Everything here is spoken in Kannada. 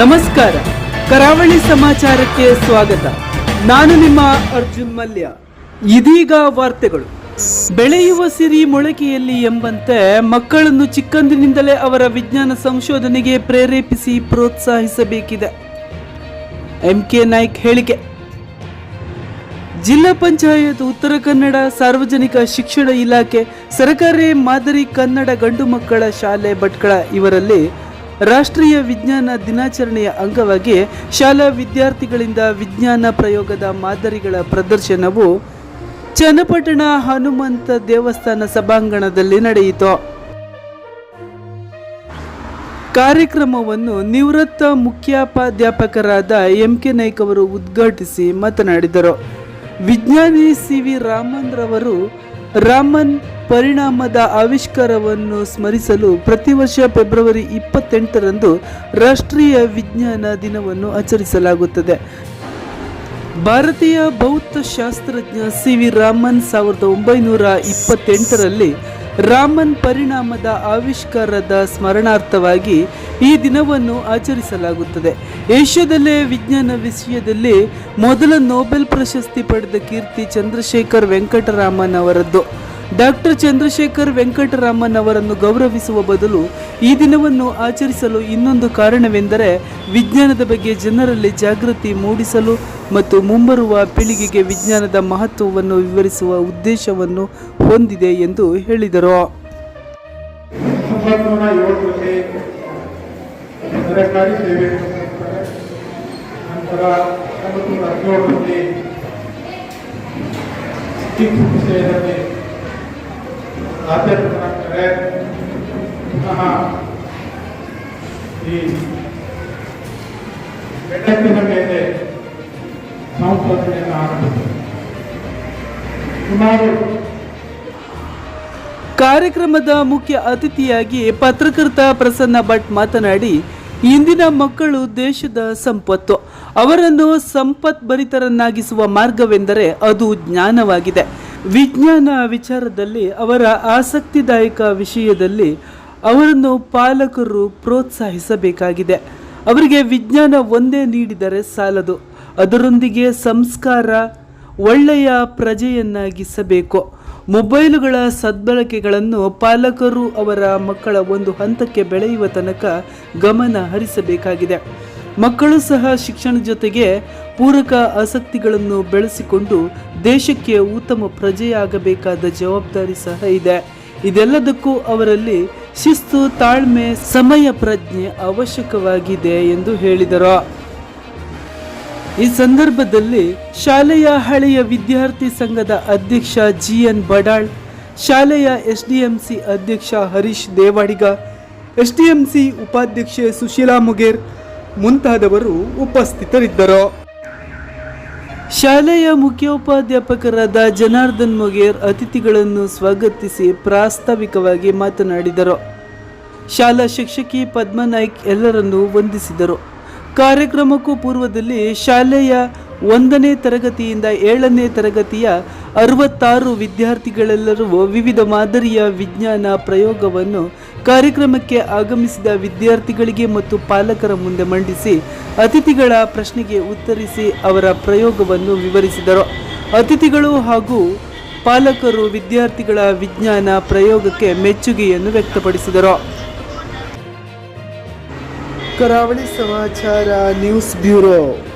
ನಮಸ್ಕಾರ. ಕರಾವಳಿ ಸಮಾಚಾರಕ್ಕೆ ಸ್ವಾಗತ. ನಾನು ನಿಮ್ಮ ಅರ್ಜುನ್ ಮಲ್ಯ. ಇದೀಗ ವಾರ್ತೆಗಳು. ಬೆಳೆಯುವ ಸಿರಿ ಮೊಳಕೆಯಲ್ಲಿ ಎಂಬಂತೆ ಮಕ್ಕಳನ್ನು ಚಿಕ್ಕಂದಿನಿಂದಲೇ ಅವರ ವಿಜ್ಞಾನ ಸಂಶೋಧನೆಗೆ ಪ್ರೇರೇಪಿಸಿ ಪ್ರೋತ್ಸಾಹಿಸಬೇಕಿದೆ. ಎಂ ಕೆ ನಾಯ್ಕ್ ಹೇಳಿಕೆ. ಜಿಲ್ಲಾ ಪಂಚಾಯತ್ ಉತ್ತರ ಕನ್ನಡ ಸಾರ್ವಜನಿಕ ಶಿಕ್ಷಣ ಇಲಾಖೆ ಸರ್ಕಾರಿ ಮಾದರಿ ಕನ್ನಡ ಗಂಡು ಮಕ್ಕಳ ಶಾಲೆ ಭಟ್ಕಳ ಇವರಲ್ಲಿ ರಾಷ್ಟ್ರೀಯ ವಿಜ್ಞಾನ ದಿನಾಚರಣೆಯ ಅಂಗವಾಗಿ ಶಾಲಾ ವಿದ್ಯಾರ್ಥಿಗಳಿಂದ ವಿಜ್ಞಾನ ಪ್ರಯೋಗದ ಮಾದರಿಗಳ ಪ್ರದರ್ಶನವು ಚನ್ನಪಟ್ಟಣ ಹನುಮಂತ ದೇವಸ್ಥಾನ ಸಭಾಂಗಣದಲ್ಲಿ ನಡೆಯಿತು. ಕಾರ್ಯಕ್ರಮವನ್ನು ನಿವೃತ್ತ ಮುಖ್ಯೋಪಾಧ್ಯಾಪಕರಾದ ಎಂ ಕೆ ನಾಯ್ಕ್ ಅವರು ಉದ್ಘಾಟಿಸಿ ಮಾತನಾಡಿದರು. ವಿಜ್ಞಾನಿ ಸಿ ವಿ ರಾಮನ್ ರವರು ರಾಮನ್ ಪರಿಣಾಮದ ಆವಿಷ್ಕಾರವನ್ನು ಸ್ಮರಿಸಲು ಪ್ರತಿ ವರ್ಷ ಫೆಬ್ರವರಿ ಇಪ್ಪತ್ತೆಂಟರಂದು ರಾಷ್ಟ್ರೀಯ ವಿಜ್ಞಾನ ದಿನವನ್ನು ಆಚರಿಸಲಾಗುತ್ತದೆ. ಭಾರತೀಯ ಭೌತಶಾಸ್ತ್ರಜ್ಞ ಸಿ ವಿ ರಾಮನ್ ಸಾವಿರದ ಒಂಬೈನೂರ ಇಪ್ಪತ್ತೆಂಟರಲ್ಲಿ ರಾಮನ್ ಪರಿಣಾಮದ ಆವಿಷ್ಕಾರದ ಸ್ಮರಣಾರ್ಥವಾಗಿ ಈ ದಿನವನ್ನು ಆಚರಿಸಲಾಗುತ್ತದೆ. ಏಷ್ಯಾದಲ್ಲೇ ವಿಜ್ಞಾನ ವಿಷಯದಲ್ಲಿ ಮೊದಲ ನೋಬೆಲ್ ಪ್ರಶಸ್ತಿ ಪಡೆದ ಕೀರ್ತಿ ಚಂದ್ರಶೇಖರ್ ವೆಂಕಟರಾಮನ್ ಅವರದ್ದು. ಡಾಕ್ಟರ್ ಚಂದ್ರಶೇಖರ್ ವೆಂಕಟರಾಮನ್ ಅವರನ್ನು ಗೌರವಿಸುವ ಬದಲು ಈ ದಿನವನ್ನು ಆಚರಿಸಲು ಇನ್ನೊಂದು ಕಾರಣವೆಂದರೆ ವಿಜ್ಞಾನದ ಬಗ್ಗೆ ಜನರಲ್ಲಿ ಜಾಗೃತಿ ಮೂಡಿಸಲು ಮತ್ತು ಮುಂಬರುವ ಪೀಳಿಗೆಗೆ ವಿಜ್ಞಾನದ ಮಹತ್ವವನ್ನು ವಿವರಿಸುವ ಉದ್ದೇಶವನ್ನು ಹೊಂದಿದೆ ಎಂದು ಹೇಳಿದರು. ನಂತರ ಮೇಲೆ ಸಂಶೋಧನೆಯನ್ನು ಆರಂಭಿಸಿದೆ. ಕಾರ್ಯಕ್ರಮದ ಮುಖ್ಯ ಅತಿಥಿಯಾಗಿ ಪತ್ರಕರ್ತ ಪ್ರಸನ್ನ ಭಟ್ ಮಾತನಾಡಿ, ಇಂದಿನ ಮಕ್ಕಳು ದೇಶದ ಸಂಪತ್ತು. ಅವರನ್ನು ಸಂಪತ್ ಭರಿತರನ್ನಾಗಿಸುವ ಮಾರ್ಗವೆಂದರೆ ಅದು ಜ್ಞಾನವಾಗಿದೆ. ವಿಜ್ಞಾನ ವಿಚಾರದಲ್ಲಿ ಅವರ ಆಸಕ್ತಿದಾಯಕ ವಿಷಯದಲ್ಲಿ ಅವರನ್ನು ಪಾಲಕರು ಪ್ರೋತ್ಸಾಹಿಸಬೇಕಾಗಿದೆ. ಅವರಿಗೆ ವಿಜ್ಞಾನ ಒಂದೇ ನೀಡಿದರೆ ಸಾಲದು. ಅದರೊಂದಿಗೆ ಸಂಸ್ಕಾರ ಒಳ್ಳೆಯ ಪ್ರಜೆಯನ್ನಾಗಿಸಬೇಕು. ಮೊಬೈಲುಗಳ ಸದ್ಬಳಕೆಗಳನ್ನು ಪಾಲಕರು ಅವರ ಮಕ್ಕಳ ಒಂದು ಹಂತಕ್ಕೆ ಬೆಳೆಯುವ ತನಕ ಗಮನ ಹರಿಸಬೇಕಾಗಿದೆ. ಮಕ್ಕಳು ಸಹ ಶಿಕ್ಷಣ ಜೊತೆಗೆ ಪೂರಕ ಆಸಕ್ತಿಗಳನ್ನು ಬೆಳೆಸಿಕೊಂಡು ದೇಶಕ್ಕೆ ಉತ್ತಮ ಪ್ರಜೆಯಾಗಬೇಕಾದ ಜವಾಬ್ದಾರಿ ಸಹ ಇದೆ. ಇದೆಲ್ಲದಕ್ಕೂ ಅವರಲ್ಲಿ ಶಿಸ್ತು, ತಾಳ್ಮೆ, ಸಮಯ ಪ್ರಜ್ಞೆ ಅವಶ್ಯಕವಾಗಿದೆ ಎಂದು ಹೇಳಿದರು. ಈ ಸಂದರ್ಭದಲ್ಲಿ ಶಾಲೆಯ ಹಳೆಯ ವಿದ್ಯಾರ್ಥಿ ಸಂಘದ ಅಧ್ಯಕ್ಷ ಜಿ ಎನ್ ಬಡಾಳ್, ಶಾಲೆಯ ಎಸ್ಡಿಎಂಸಿ ಅಧ್ಯಕ್ಷ ಹರೀಶ್ ದೇವಾಡಿಗ, ಎಸ್ಡಿಎಂಸಿ ಉಪಾಧ್ಯಕ್ಷೆ ಸುಶೀಲಾ ಮುಗೇರ್ ಮುಂತಾದವರು ಉಪಸ್ಥಿತರಿದ್ದರು. ಶಾಲೆಯ ಮುಖ್ಯೋಪಾಧ್ಯಾಪಕರಾದ ಜನಾರ್ದನ್ ಮೊಗೇರ್ ಅತಿಥಿಗಳನ್ನು ಸ್ವಾಗತಿಸಿ ಪ್ರಾಸ್ತಾವಿಕವಾಗಿ ಮಾತನಾಡಿದರು. ಶಾಲಾ ಶಿಕ್ಷಕಿ ಪದ್ಮ ನಾಯ್ಕ್ ಎಲ್ಲರನ್ನೂ ವಂದಿಸಿದರು. ಕಾರ್ಯಕ್ರಮಕ್ಕೂ ಪೂರ್ವದಲ್ಲಿ ಶಾಲೆಯ ಒಂದನೇ ತರಗತಿಯಿಂದ ಏಳನೇ ತರಗತಿಯ ಅರವತ್ತಾರು ವಿದ್ಯಾರ್ಥಿಗಳೆಲ್ಲರೂ ವಿವಿಧ ಮಾದರಿಯ ವಿಜ್ಞಾನ ಪ್ರಯೋಗವನ್ನು ಕಾರ್ಯಕ್ರಮಕ್ಕೆ ಆಗಮಿಸಿದ ವಿದ್ಯಾರ್ಥಿಗಳಿಗೆ ಮತ್ತು ಪಾಲಕರ ಮುಂದೆ ಮಂಡಿಸಿ ಅತಿಥಿಗಳ ಪ್ರಶ್ನೆಗೆ ಉತ್ತರಿಸಿ ಅವರ ಪ್ರಯೋಗವನ್ನು ವಿವರಿಸಿದರು. ಅತಿಥಿಗಳು ಹಾಗೂ ಪಾಲಕರು ವಿದ್ಯಾರ್ಥಿಗಳ ವಿಜ್ಞಾನ ಪ್ರಯೋಗಕ್ಕೆ ಮೆಚ್ಚುಗೆಯನ್ನು ವ್ಯಕ್ತಪಡಿಸಿದರು. ಕರಾವಳಿ ಸಮಾಚಾರ ನ್ಯೂಸ್ ಬ್ಯೂರೋ.